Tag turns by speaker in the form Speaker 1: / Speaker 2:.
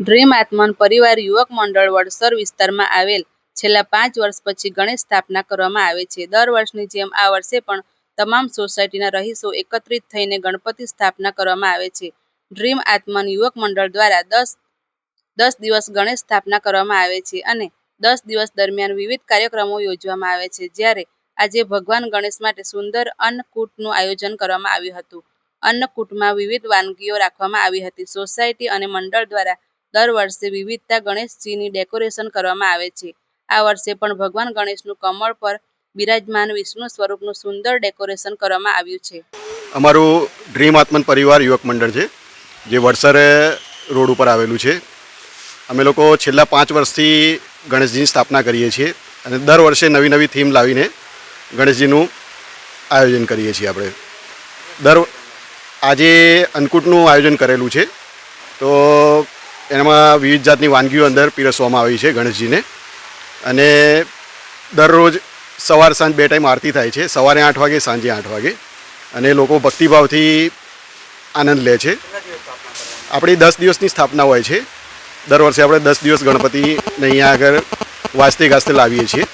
Speaker 1: Dream Atman પરિવાર યુવક મંડળ વડસર વિસ્તારમાં આવેલ. છેલ્લા પાંચ વર્ષ પછી ગણેશ સ્થાપના કરવામાં આવે છે. દર વર્ષની જેમ આ વર્ષે પણ તમામ સોસાયટીના રહીશો એકત્રિત થઈને ગણપતિ સ્થાપના કરવામાં આવે છે. ડ્રીમ આત્મન યુવક મંડળ દ્વારા દસ દસ દિવસ ગણેશ સ્થાપના કરવામાં આવે છે અને દસ દિવસ દરમિયાન વિવિધ કાર્યક્રમો યોજવામાં આવે છે. જ્યારે આજે ભગવાન ગણેશ માટે સુંદર અન્નકૂટનું આયોજન કરવામાં આવ્યું હતું. અન્નકૂટમાં વિવિધ વાનગીઓ રાખવામાં આવી હતી. સોસાયટી અને મંડળ દ્વારા દર વર્ષે વિવિધતા ગણેશજીની ડેકોરેશન કરવામાં આવે છે. આ વર્ષે પણ ભગવાન ગણેશનું કમળ પર બિરાજમાન વિષ્ણુ સ્વરૂપનું સુંદર ડેકોરેશન કરવામાં આવ્યું છે.
Speaker 2: અમારું ડ્રીમ આત્મન પરિવાર યુવક મંડળ છે, જે વડસરે રોડ ઉપર આવેલું છે. અમે લોકો છેલ્લા પાંચ વર્ષથી ગણેશજીની સ્થાપના કરીએ છીએ અને દર વર્ષે નવી નવી થીમ લાવીને ગણેશજીનું આયોજન કરીએ છીએ આપણે. દર આજે અન્નકૂટનું આયોજન કરેલું છે. તો એમાં વિવિધ જાતની વાનગીઓ અંદર પીરસવામાં આવી છે ગણેશજીને. અને દરરોજ સવાર સાંજ બે ટાઈમ આરતી થાય છે, સવારે આઠ વાગે, સાંજે આઠ વાગે. અને લોકો ભક્તિભાવથી આનંદ લે છે. આપણી દસ દિવસની સ્થાપના હોય છે. દર વર્ષે આપણે દસ દિવસ ગણપતિને અહીંયા આગળ વાજતે ગાજતે લાવીએ છીએ.